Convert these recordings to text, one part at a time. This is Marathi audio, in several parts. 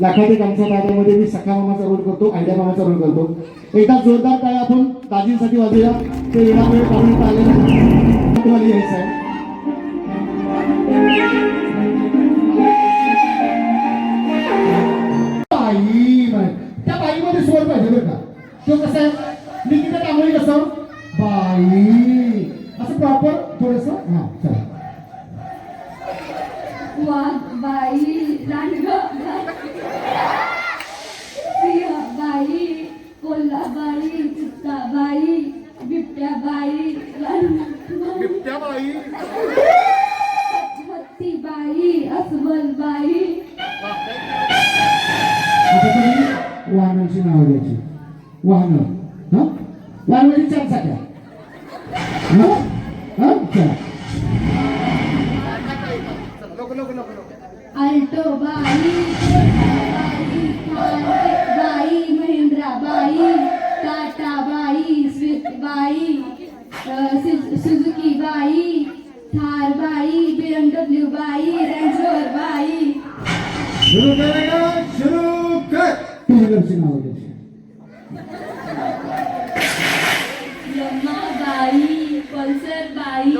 लाखाटे आमच्या दादामध्ये मी सखा मामाचा रोल करतो आयडिया मामाचा रोल करतो. एकदा जोरदार काय आपण दाजींसाठी वाजूया ते वेळावेळ काढून आलेलं तुम्हाला यायचं आहे. त्या बाईमध्ये स्वर पाहिजे बरं का? तो कसं आहे? निकिता कसं? बाई. असं प्रॉपर थोडस? हा चला. बाई. बाई चित्ता बाई बिबट्या बाई बिबट्या बाई हत्ती बाई अस्वल बाई वाहनांची नावं द्यायची वाहनं हा? वाहन म्हणजे चार चाक्या अल्टो बाई बाई अ, सु- सुझुकी बाई थार बाई बीएमडब्ल्यू बाई रेंज रोवर बाई। सुरू करायला सुरू कर। टू व्हीलरची नावं द्यायची यम्मा बाई पल्सर बाई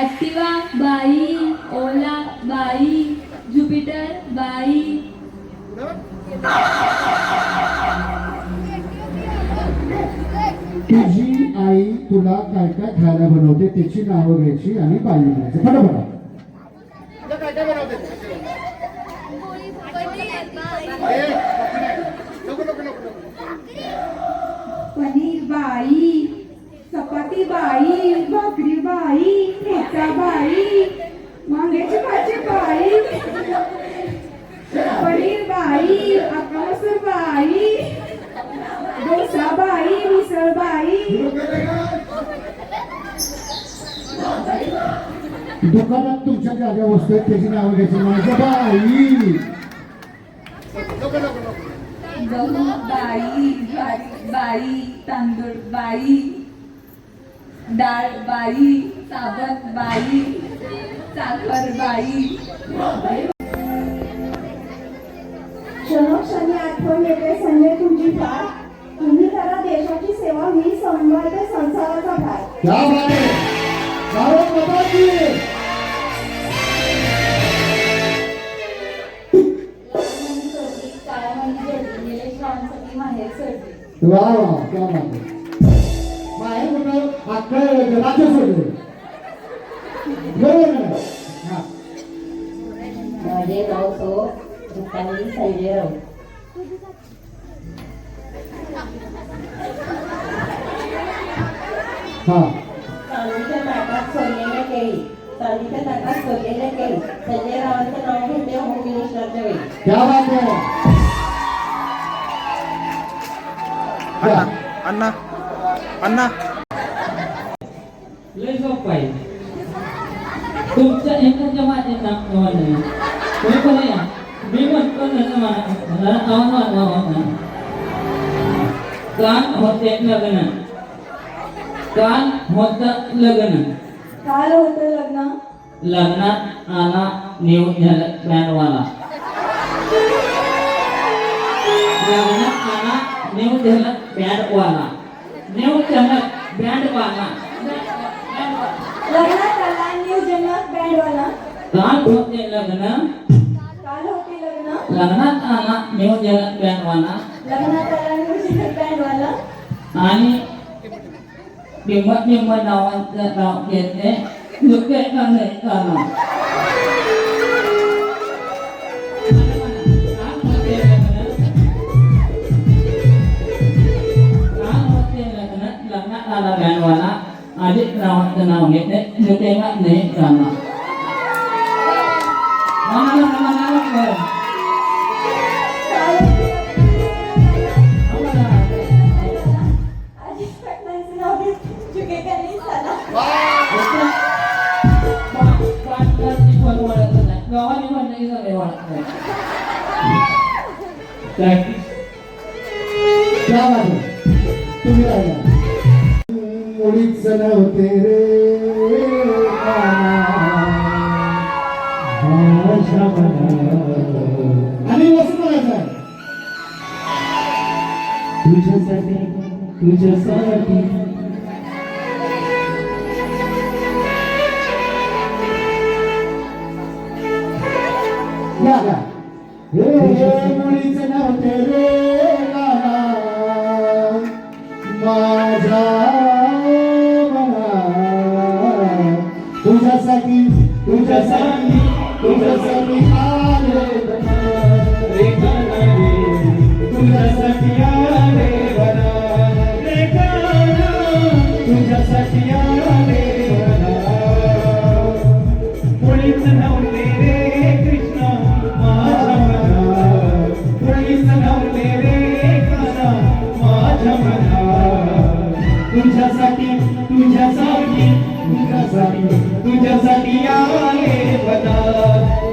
ॲक्टिवा बाई ओला बाई ज्युपिटर बाई। तुझी आई तुला काय काय खायला बनवते त्याची नावं घ्यायची आणि पाणी घ्यायचं. फटाफट पनीर. बाई चपाती बाई भाकरी बाई ठेचा बाई वांग्याची भाजी बाई. पनीर बाई डोसा बाई मिसळ बाई दुकानात तुमच्या ज्या ज्या वस्तू आहेत त्याची नावं घ्यायची. माझ्या बाई. गहू बाई तांदूळ बाई डाळ बाई साबण बाई साखर बाई. आठवण येते संजय तुमची फार. तुम्ही करा देशाची सेवा मी संवाद संसाराचा भार. वा वा क्या बात आहे बाहेर कुठं अख्खं राज्य सोडलं बरोबर ना? हा. माझे नाव सो रुपाली संजय राऊत हा चांदीच्या ताटात सोडलेल्या केळी. चांदीच्या ताटात सोडलेल्या केळी. संजय रावांचं नाव घेते होम मिनिस्टरच्या वेळी क्या बात आहे अण्णा अण्णा अण्णा. लय सोपं आहे. तुमच्या एकाच्या माझे नाव नाही कोणी पण या मी म्हणतो त्याचं मला मला आव्हान आव्हान कान होते लग्न. कान होत लग्न. काल होतं लग्न. लग्नात आला नेऊ झाला बँडवाला लग्नात आला नेऊ झाला बँडवाला नेऊ झाला बँडवाला लग्नात आला न्यू जनक बँडवाला काल होते लग्न काल होते लग्न लग्नात आला नेऊ झाला आला आणि नावांचं नाव घेतले दुःखे अधिक नावाचं नाव घेतले दुःखे नाही काना मला मला मला आजी पटनांचं नाव घेत चुके कोणीच नव्हते रे. आणि तुझ्यासाठी तुझ्यासाठी. नव्हते रे. salut.